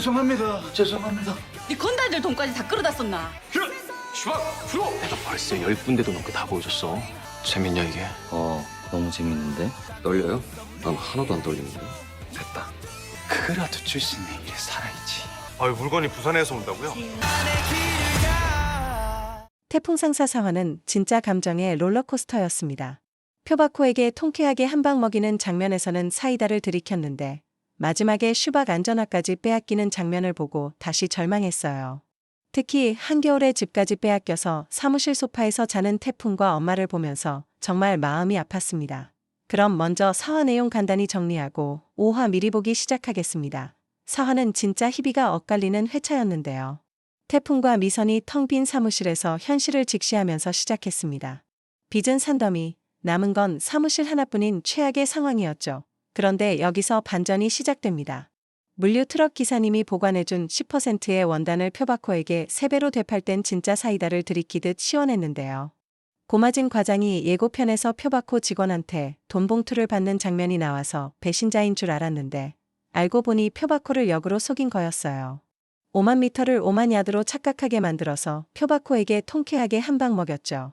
죄송합니다. 죄송합니다. 네 건달들 돈까지 다 끌어다 썼나? 슈박 프로. 내가 벌써 열 군데도 넘게 다 보여줬어. 재밌냐 이게? 어, 너무 재밌는데? 떨려요? 난 하나도 안 떨리는데. 됐다. 그라도 줄 수 있는 일에 살아야지. 아유 물건이 부산에서 온다고요? 태풍 상사 사화는 진짜 감정의 롤러코스터였습니다. 표바코에게 통쾌하게 한 방 먹이는 장면에서는 사이다를 들이켰는데 마지막에 슈박 안전화까지 빼앗기는 장면을 보고 다시 절망했어요. 특히 한겨울에 집까지 빼앗겨서 사무실 소파에서 자는 태풍과 엄마를 보면서 정말 마음이 아팠습니다. 그럼 먼저 사화 내용 간단히 정리하고 5화 미리 보기 시작하겠습니다. 사화는 진짜 희비가 엇갈리는 회차였는데요. 태풍과 미선이 텅 빈 사무실에서 현실을 직시하면서 시작했습니다. 빚은 산더미, 남은 건 사무실 하나뿐인 최악의 상황이었죠. 그런데 여기서 반전이 시작됩니다. 물류 트럭 기사님이 보관해준 10%의 원단을 표바코에게 3배로 되팔 땐 진짜 사이다를 들이키듯 시원했는데요. 고마진 과장이 예고편에서 표바코 직원한테 돈 봉투를 받는 장면이 나와서 배신자인 줄 알았는데 알고 보니 표바코를 역으로 속인 거였어요. 5만 미터를 5만 야드로 착각하게 만들어서 표바코에게 통쾌하게 한 방 먹였죠.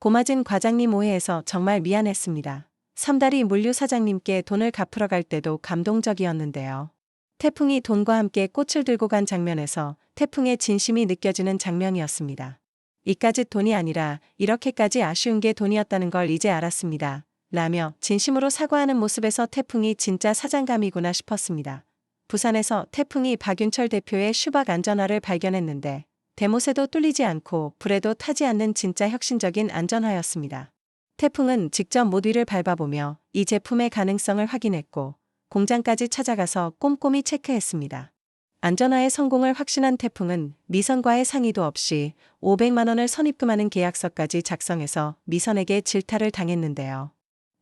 고마진 과장님 오해해서 정말 미안했습니다. 삼다리 물류 사장님께 돈을 갚으러 갈 때도 감동적이었는데요. 태풍이 돈과 함께 꽃을 들고 간 장면에서 태풍의 진심이 느껴지는 장면이었습니다. 이까짓 돈이 아니라 이렇게까지 아쉬운 게 돈이었다는 걸 이제 알았습니다. 라며 진심으로 사과하는 모습에서 태풍이 진짜 사장감이구나 싶었습니다. 부산에서 태풍이 박윤철 대표의 슈박 안전화를 발견했는데 대못에도 뚫리지 않고 불에도 타지 않는 진짜 혁신적인 안전화였습니다. 태풍은 직접 모듈을 밟아보며 이 제품의 가능성을 확인했고 공장까지 찾아가서 꼼꼼히 체크했습니다. 안전화의 성공을 확신한 태풍은 미선과의 상의도 없이 500만 원을 선입금하는 계약서까지 작성해서 미선에게 질타를 당했는데요.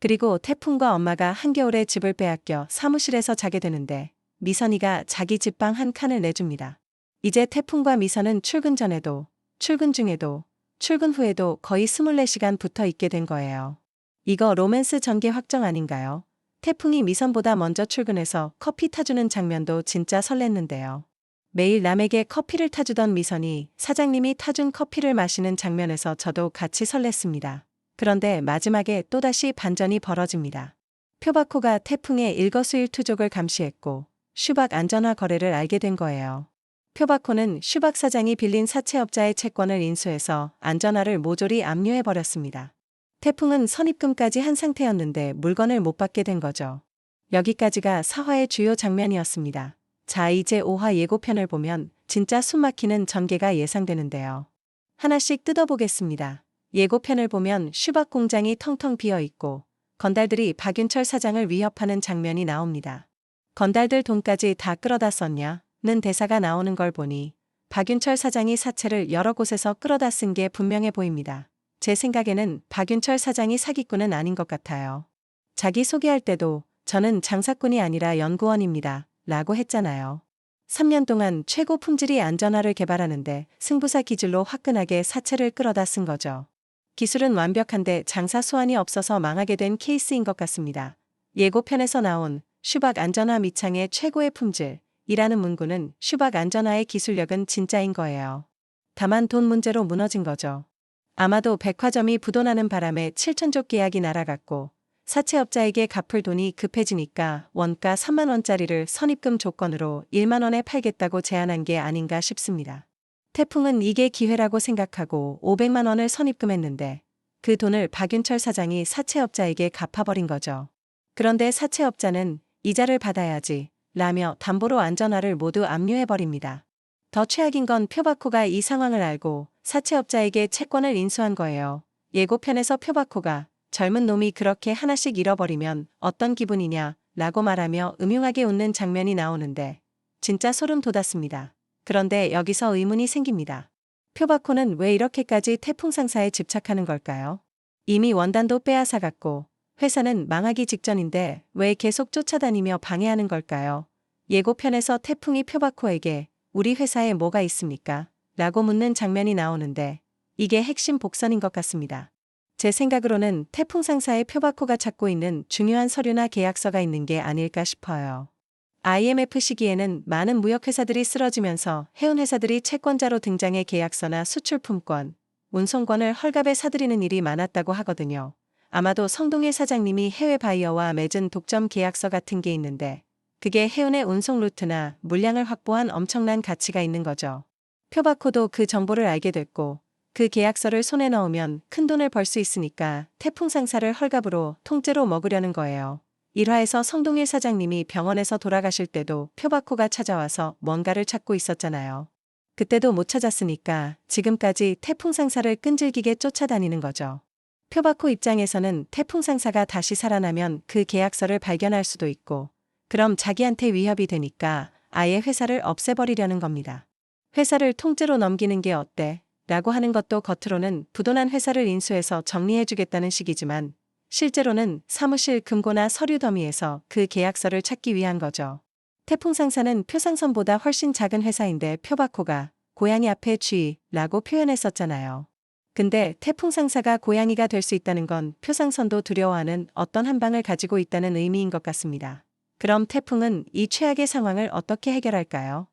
그리고 태풍과 엄마가 한겨울에 집을 빼앗겨 사무실에서 자게 되는데 미선이가 자기 집방 한 칸을 내줍니다. 이제 태풍과 미선은 출근 전에도, 출근 중에도, 출근 후에도 거의 24시간 붙어 있게 된 거예요. 이거 로맨스 전개 확정 아닌가요? 태풍이 미선보다 먼저 출근해서 커피 타주는 장면도 진짜 설렜는데요. 매일 남에게 커피를 타주던 미선이 사장님이 타준 커피를 마시는 장면에서 저도 같이 설렜습니다. 그런데 마지막에 또다시 반전이 벌어집니다. 표바코가 태풍의 일거수일투족을 감시했고 슈박 안전화 거래를 알게 된 거예요. 표바코는 슈박 사장이 빌린 사채업자의 채권을 인수해서 안전화를 모조리 압류해버렸습니다. 태풍은 선입금까지 한 상태였는데 물건을 못 받게 된 거죠. 여기까지가 사화의 주요 장면이었습니다. 자, 이제 5화 예고편을 보면 진짜 숨막히는 전개가 예상되는데요. 하나씩 뜯어보겠습니다. 예고편을 보면 슈박 공장이 텅텅 비어 있고 건달들이 박윤철 사장을 위협하는 장면이 나옵니다. 건달들 돈까지 다 끌어다 썼냐? 는 대사가 나오는 걸 보니 박윤철 사장이 사채를 여러 곳에서 끌어다 쓴 게 분명해 보입니다. 제 생각에는 박윤철 사장이 사기꾼은 아닌 것 같아요. 자기 소개할 때도 저는 장사꾼이 아니라 연구원입니다. 라고 했잖아요. 3년 동안 최고 품질이 안전화를 개발하는데 승부사 기질로 화끈하게 사채를 끌어다 쓴 거죠. 기술은 완벽한데 장사 수완이 없어서 망하게 된 케이스인 것 같습니다. 예고편에서 나온 슈박 안전화 미창의 최고의 품질, 이라는 문구는 슈박 안전화의 기술력은 진짜인 거예요. 다만 돈 문제로 무너진 거죠. 아마도 백화점이 부도나는 바람에 7천조 계약이 날아갔고 사채업자에게 갚을 돈이 급해지니까 원가 3만원짜리를 선입금 조건으로 1만원에 팔겠다고 제안한 게 아닌가 싶습니다. 태풍은 이게 기회라고 생각하고 500만원을 선입금했는데 그 돈을 박윤철 사장이 사채업자에게 갚아버린 거죠. 그런데 사채업자는 이자를 받아야지 라며 담보로 안전화를 모두 압류해버립니다. 더 최악인 건 표바코가 이 상황을 알고 사채업자에게 채권을 인수한 거예요. 예고편에서 표바코가 젊은 놈이 그렇게 하나씩 잃어버리면 어떤 기분이냐 라고 말하며 음흉하게 웃는 장면이 나오는데 진짜 소름 돋았습니다. 그런데 여기서 의문이 생깁니다. 표바코는 왜 이렇게까지 태풍 상사에 집착하는 걸까요? 이미 원단도 빼앗아갔고 회사는 망하기 직전인데 왜 계속 쫓아다니며 방해하는 걸까요? 예고편에서 태풍이 표바코에게 우리 회사에 뭐가 있습니까? 라고 묻는 장면이 나오는데 이게 핵심 복선인 것 같습니다. 제 생각으로는 태풍 상사의 표바코가 찾고 있는 중요한 서류나 계약서가 있는 게 아닐까 싶어요. IMF 시기에는 많은 무역회사들이 쓰러지면서 해운회사들이 채권자로 등장해 계약서나 수출품권, 운송권을 헐값에 사들이는 일이 많았다고 하거든요. 아마도 성동일 사장님이 해외 바이어와 맺은 독점 계약서 같은 게 있는데 그게 해운의 운송 루트나 물량을 확보한 엄청난 가치가 있는 거죠. 표바코도 그 정보를 알게 됐고 그 계약서를 손에 넣으면 큰 돈을 벌 수 있으니까 태풍 상사를 헐값으로 통째로 먹으려는 거예요. 일화에서 성동일 사장님이 병원에서 돌아가실 때도 표바코가 찾아와서 뭔가를 찾고 있었잖아요. 그때도 못 찾았으니까 지금까지 태풍 상사를 끈질기게 쫓아다니는 거죠. 표바코 입장에서는 태풍 상사가 다시 살아나면 그 계약서를 발견할 수도 있고 그럼 자기한테 위협이 되니까 아예 회사를 없애버리려는 겁니다. 회사를 통째로 넘기는 게 어때? 라고 하는 것도 겉으로는 부도난 회사를 인수해서 정리해주겠다는 식이지만 실제로는 사무실 금고나 서류 더미에서 그 계약서를 찾기 위한 거죠. 태풍 상사는 표상선보다 훨씬 작은 회사인데 표바코가 고양이 앞에 쥐라고 표현했었잖아요. 근데 태풍 상사가 고양이가 될 수 있다는 건 표상선도 두려워하는 어떤 한방을 가지고 있다는 의미인 것 같습니다. 그럼 태풍은 이 최악의 상황을 어떻게 해결할까요?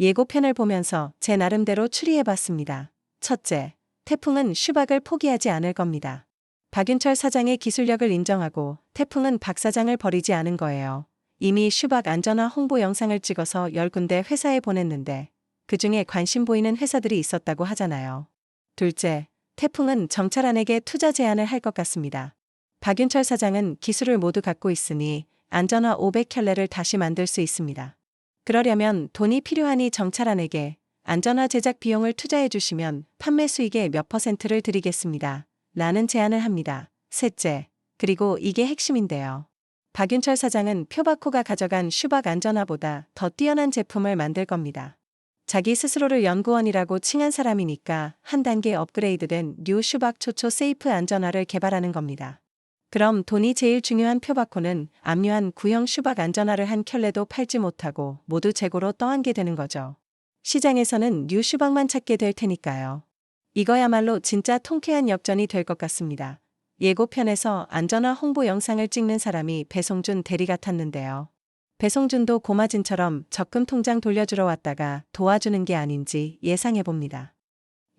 예고편을 보면서 제 나름대로 추리해봤습니다. 첫째, 태풍은 슈박을 포기하지 않을 겁니다. 박윤철 사장의 기술력을 인정하고 태풍은 박 사장을 버리지 않은 거예요. 이미 슈박 안전화 홍보 영상을 찍어서 10군데 회사에 보냈는데 그 중에 관심 보이는 회사들이 있었다고 하잖아요. 둘째, 태풍은 정찰안에게 투자 제안을 할 것 같습니다. 박윤철 사장은 기술을 모두 갖고 있으니 안전화 500켤레를 다시 만들 수 있습니다. 그러려면 돈이 필요하니 정찰안에게 안전화 제작 비용을 투자해 주시면 판매 수익의 몇 퍼센트를 드리겠습니다. 라는 제안을 합니다. 셋째, 그리고 이게 핵심인데요. 박윤철 사장은 표바코가 가져간 슈박 안전화보다 더 뛰어난 제품을 만들 겁니다. 자기 스스로를 연구원이라고 칭한 사람이니까 한 단계 업그레이드된 뉴 슈박 초초 세이프 안전화를 개발하는 겁니다. 그럼 돈이 제일 중요한 표바코는 압류한 구형 슈박 안전화를 한 켤레도 팔지 못하고 모두 재고로 떠안게 되는 거죠. 시장에서는 뉴 슈박만 찾게 될 테니까요. 이거야말로 진짜 통쾌한 역전이 될 것 같습니다. 예고편에서 안전화 홍보 영상을 찍는 사람이 배송준 대리 같았는데요. 배송준도 고마진처럼 적금 통장 돌려주러 왔다가 도와주는 게 아닌지 예상해봅니다.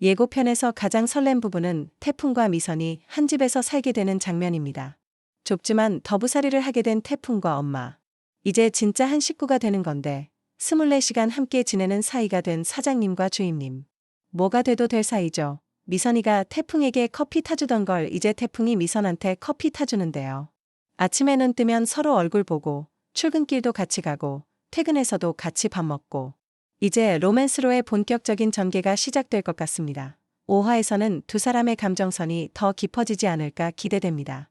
예고편에서 가장 설렘 부분은 태풍과 미선이 한 집에서 살게 되는 장면입니다. 좁지만 더부살이를 하게 된 태풍과 엄마. 이제 진짜 한 식구가 되는 건데 24시간 함께 지내는 사이가 된 사장님과 주임님. 뭐가 돼도 될 사이죠. 미선이가 태풍에게 커피 타주던 걸 이제 태풍이 미선한테 커피 타주는데요. 아침에 눈 뜨면 서로 얼굴 보고 출근길도 같이 가고 퇴근해서도 같이 밥 먹고 이제 로맨스로의 본격적인 전개가 시작될 것 같습니다. 5화에서는 두 사람의 감정선이 더 깊어지지 않을까 기대됩니다.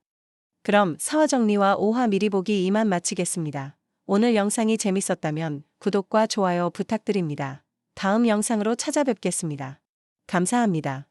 그럼 사화 정리와 5화 미리 보기 이만 마치겠습니다. 오늘 영상이 재밌었다면 구독과 좋아요 부탁드립니다. 다음 영상으로 찾아뵙겠습니다. 감사합니다.